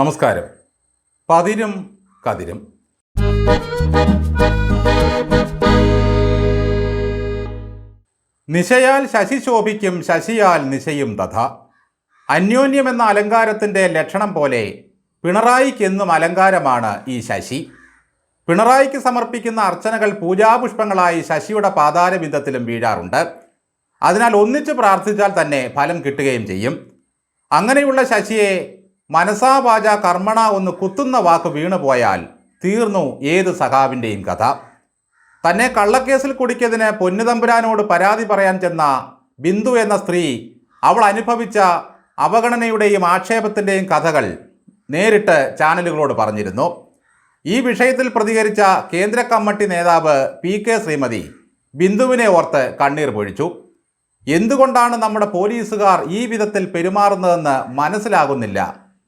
നമസ്കാരം. പതിരും കതിരും. നിശയാൽ ശശി ശോഭിക്കും ശശിയാൽ നിശയും തഥ. അന്യോന്യം എന്ന അലങ്കാരത്തിന്റെ ലക്ഷണം പോലെ പിണറായിക്കെന്നും അലങ്കാരമാണ് ഈ ശശി. പിണറായിക്ക് സമർപ്പിക്കുന്ന അർച്ചനകൾ പൂജാപുഷ്പങ്ങളായി ശശിയുടെ പാതാരബിന്ദത്തിലും വീഴാറുണ്ട്. അതിനാൽ ഒന്നിച്ച് പ്രാർത്ഥിച്ചാൽ തന്നെ ഫലം കിട്ടുകയും ചെയ്യും. അങ്ങനെയുള്ള ശശിയെ മനസാ വാച കർമ്മണ ഒന്ന് കുത്തുന്ന വാക്ക് വീണുപോയാൽ തീർന്നു ഏത് സഖാവിന്റെയും കഥ. തന്നെ കള്ളക്കേസിൽ കുടിക്കതിന് പൊന്നുതമ്പുരാനോട് പരാതി പറയാൻ ചെന്ന ബിന്ദു എന്ന സ്ത്രീ അവൾ അനുഭവിച്ച അവഗണനയുടെയും ആക്ഷേപത്തിന്റെയും കഥകൾ നേരിട്ട് ചാനലുകളോട് പറഞ്ഞിരുന്നു. ഈ വിഷയത്തിൽ പ്രതികരിച്ച കേന്ദ്ര കമ്മിറ്റി നേതാവ് പി കെ ശ്രീമതി ബിന്ദുവിനെ ഓർത്ത് കണ്ണീർ പൊഴിച്ചു. എന്തുകൊണ്ടാണ് നമ്മുടെ പോലീസുകാർ ഈ വിധത്തിൽ പെരുമാറുന്നതെന്ന് മനസ്സിലാകുന്നില്ല.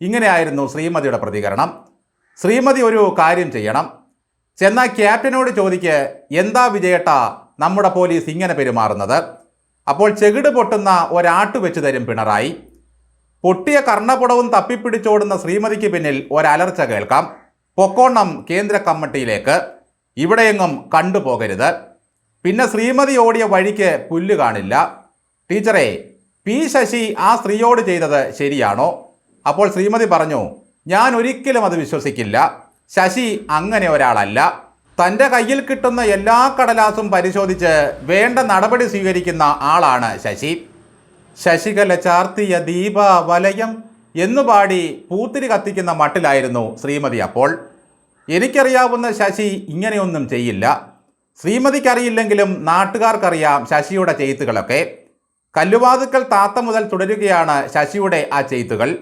ഇങ്ങനെയായിരുന്നു ശ്രീമതിയുടെ പ്രതികരണം. ശ്രീമതി ഒരു കാര്യം ചെയ്യണം. ചെന്നാൽ ക്യാപ്റ്റനോട് ചോദിക്ക് എന്താ വിജയട്ട നമ്മുടെ പോലീസ് ഇങ്ങനെ പെരുമാറുന്നത്? അപ്പോൾ ചെകിട് പൊട്ടുന്ന ഒരാട്ട് വെച്ച് തരും പിണറായി. പൊട്ടിയ കർണപുടവും തപ്പിപ്പിടിച്ചോടുന്ന ശ്രീമതിക്ക് പിന്നിൽ ഒരലർച്ച കേൾക്കാം. പൊക്കോണം കേന്ദ്ര കമ്മിറ്റിയിലേക്ക്. ഇവിടെയെങ്ങും കണ്ടുപോകരുത് പിന്നെ ശ്രീമതി ഓടിയ വഴിക്ക് പുല്ല് കാണില്ല. ടീച്ചറെ പി ശശി ആ സ്ത്രീയോട് ചെയ്തത് ശരിയാണോ? അപ്പോൾ ശ്രീമതി പറഞ്ഞു ഞാൻ ഒരിക്കലും അത് വിശ്വസിക്കില്ല. ശശി അങ്ങനെ ഒരാളല്ല. തന്റെ കയ്യിൽ കിട്ടുന്ന എല്ലാ കടലാസും പരിശോധിച്ച് വേണ്ട നടപടി സ്വീകരിക്കുന്ന ആളാണ് ശശി. ശശികല ചാർത്തിയ ദീപ വലയം എന്നു പാടി പൂത്തിരി കത്തിക്കുന്ന മട്ടിലായിരുന്നു ശ്രീമതി അപ്പോൾ. എനിക്കറിയാവുന്ന ശശി ഇങ്ങനെയൊന്നും ചെയ്യില്ല. ശ്രീമതിക്കറിയില്ലെങ്കിലും നാട്ടുകാർക്കറിയാം ശശിയുടെ ചെയ്ത്തുകളൊക്കെ. കല്ലുവാതുക്കൽ താത്ത മുതൽ തുടരുകയാണ് ശശിയുടെ ആ ചെയ്ത്തുകൾ.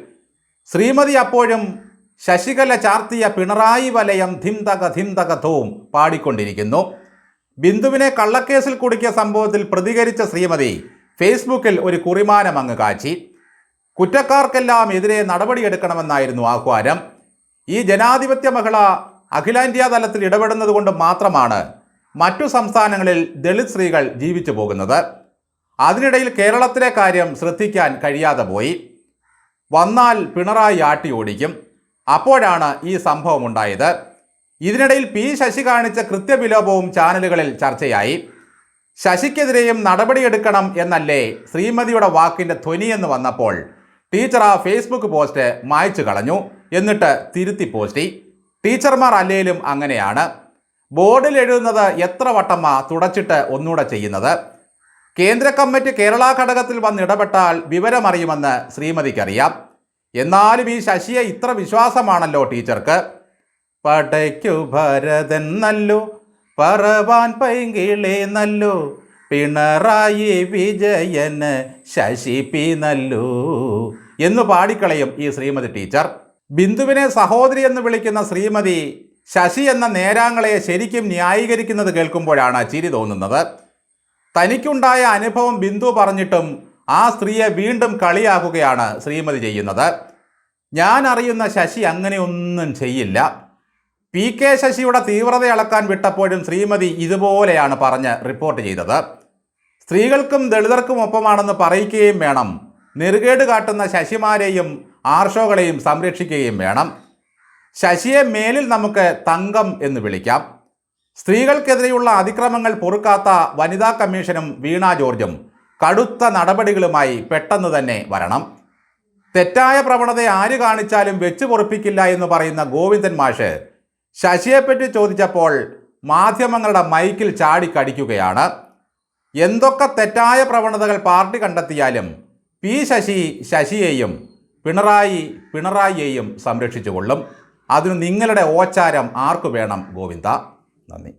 ശ്രീമതി അപ്പോഴും ശശികല ചാർത്തിയ പിണറായി വലയം ധിംതക ധിംതക ധൂം പാടിക്കൊണ്ടിരിക്കുന്നു. ബിന്ദുവിനെ കള്ളക്കേസിൽ കുടുക്കിയ സംഭവത്തിൽ പ്രതികരിച്ച ശ്രീമതി ഫേസ്ബുക്കിൽ ഒരു കുറിമാനം അങ്ങ് കാച്ചി. കുറ്റക്കാർക്കെല്ലാം എതിരെ നടപടിയെടുക്കണമെന്നായിരുന്നു ആഹ്വാനം. ഈ ജനാധിപത്യ മഹിള അഖിലേന്ത്യാ തലത്തിൽ ഇടപെടുന്നത് കൊണ്ട് മാത്രമാണ് മറ്റു സംസ്ഥാനങ്ങളിൽ ദളിത് സ്ത്രീകൾ ജീവിച്ചു പോകുന്നത്. അതിനിടയിൽ കേരളത്തിലെ കാര്യം ശ്രദ്ധിക്കാൻ കഴിയാതെ പോയി. വന്നാൽ പിണറായി ആട്ടി ഓടിക്കും. അപ്പോഴാണ് ഈ സംഭവം ഉണ്ടായത് ഇതിനിടയിൽ പി ശശി കാണിച്ച കൃത്യവിലോപവും ചാനലുകളിൽ ചർച്ചയായി. ശശിക്കെതിരെയും നടപടിയെടുക്കണം എന്നല്ലേ ശ്രീമതിയുടെ വാക്കിന്റെ ധ്വനിയെന്ന് വന്നപ്പോൾ ടീച്ചർ ആ ഫേസ്ബുക്ക് പോസ്റ്റ് മായ്ച്ചു കളഞ്ഞു. എന്നിട്ട് തിരുത്തി പോസ്റ്റി. ടീച്ചർമാർ അല്ലേലും അങ്ങനെയാണ്. ബോർഡിൽ എഴുതുന്നത് എത്ര വട്ടമാ തുടച്ചിട്ട് ഒന്നുകൂടെ ചെയ്യുന്നത്. കേന്ദ്ര കമ്മിറ്റി കേരള ഘടകത്തിൽ വന്നിടപെട്ടാൽ വിവരമറിയുമെന്ന് ശ്രീമതിക്കറിയാം. എന്നാലും ഈ ശശിയെ ഇത്ര വിശ്വാസമാണല്ലോ ടീച്ചർക്ക്. പടയ്ക്കു ഭരതൻ നല്ലു പറവാൻ പൈങ്കിളേ നല്ലു പിണറായി വിജയന് ശശി പി നല്ലു എന്ന് പാടിക്കളയും ഈ ശ്രീമതി ടീച്ചർ. ബിന്ദുവിനെ സഹോദരി എന്ന് വിളിക്കുന്ന ശ്രീമതി ശശി എന്ന നേരാങ്ങളെ ശരിക്കും ന്യായീകരിക്കുന്നത് കേൾക്കുമ്പോഴാണ് ചിരി തോന്നുന്നത്. തനിക്കുണ്ടായ അനുഭവം ബിന്ദു പറഞ്ഞിട്ടും ആ സ്ത്രീയെ വീണ്ടും കളിയാക്കുകയാണ് ശ്രീമതി ചെയ്യുന്നത്. ഞാൻ അറിയുന്ന ശശി അങ്ങനെയൊന്നും ചെയ്യില്ല. പി കെ ശശിയുടെ തീവ്രത അളക്കാൻ വിട്ടപ്പോഴും ശ്രീമതി ഇതുപോലെയാണ് പറഞ്ഞ് റിപ്പോർട്ട് ചെയ്തത്. സ്ത്രീകൾക്കും ദളിതർക്കും ഒപ്പമാണെന്ന് പറയിക്കുകയും വേണം. നെറുകേട് കാട്ടുന്ന ശശിമാരെയും ആർഷോകളെയും സംരക്ഷിക്കുകയും വേണം. ശശിയെ മേലിൽ നമുക്ക് തങ്കം എന്ന് വിളിക്കാം. സ്ത്രീകൾക്കെതിരെയുള്ള അതിക്രമങ്ങൾ പൊറുക്കാത്ത വനിതാ കമ്മീഷനും വീണ ജോർജും കടുത്ത നടപടികളുമായി പെട്ടെന്ന് തന്നെ വരണം. തെറ്റായ പ്രവണത ആര് കാണിച്ചാലും വെച്ചു പൊറുപ്പിക്കില്ല എന്ന് പറയുന്ന ഗോവിന്ദൻ മാഷ് ശശിയെപ്പറ്റി ചോദിച്ചപ്പോൾ മാധ്യമങ്ങളുടെ മൈക്കിൽ ചാടിക്കടിക്കുകയാണ് എന്തൊക്കെ തെറ്റായ പ്രവണതകൾ പാർട്ടി കണ്ടെത്തിയാലും പി ശശി ശശിയെയും പിണറായി പിണറായിയെയും സംരക്ഷിച്ചുകൊള്ളും അതിന് നിങ്ങളുടെ ഓച്ചാരം ആർക്കു വേണം ഗോവിന്ദ? നന്ദി